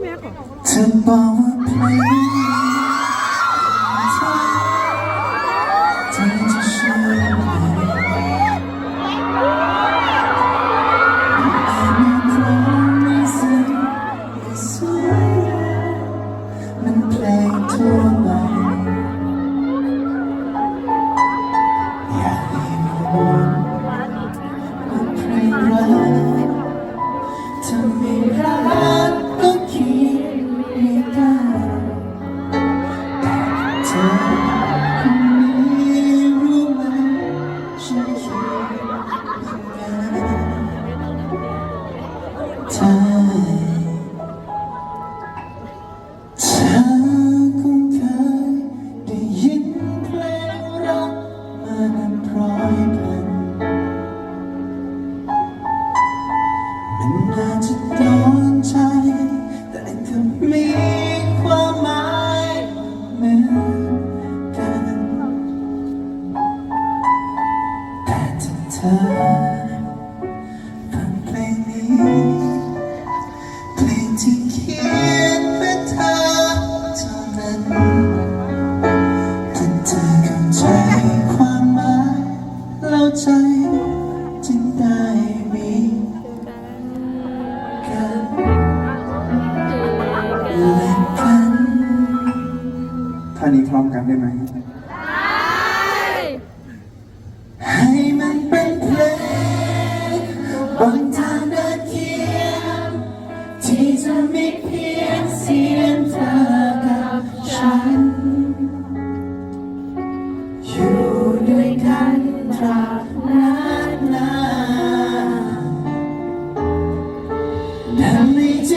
แม่ของเธอบอกว่าเพลงนี้เธอเธอจะเชื่อไหม I'm a promising it's sweet มันเพลงทั่ว ฟังเพลงนี้ เพลงที่เขียนเพื่อเธอเท่านั้นถ้าเธอเข้าใจความหมายแล้วใจจึงได้มีกันและกันท่านี้พร้อมกันได้ไหม ดั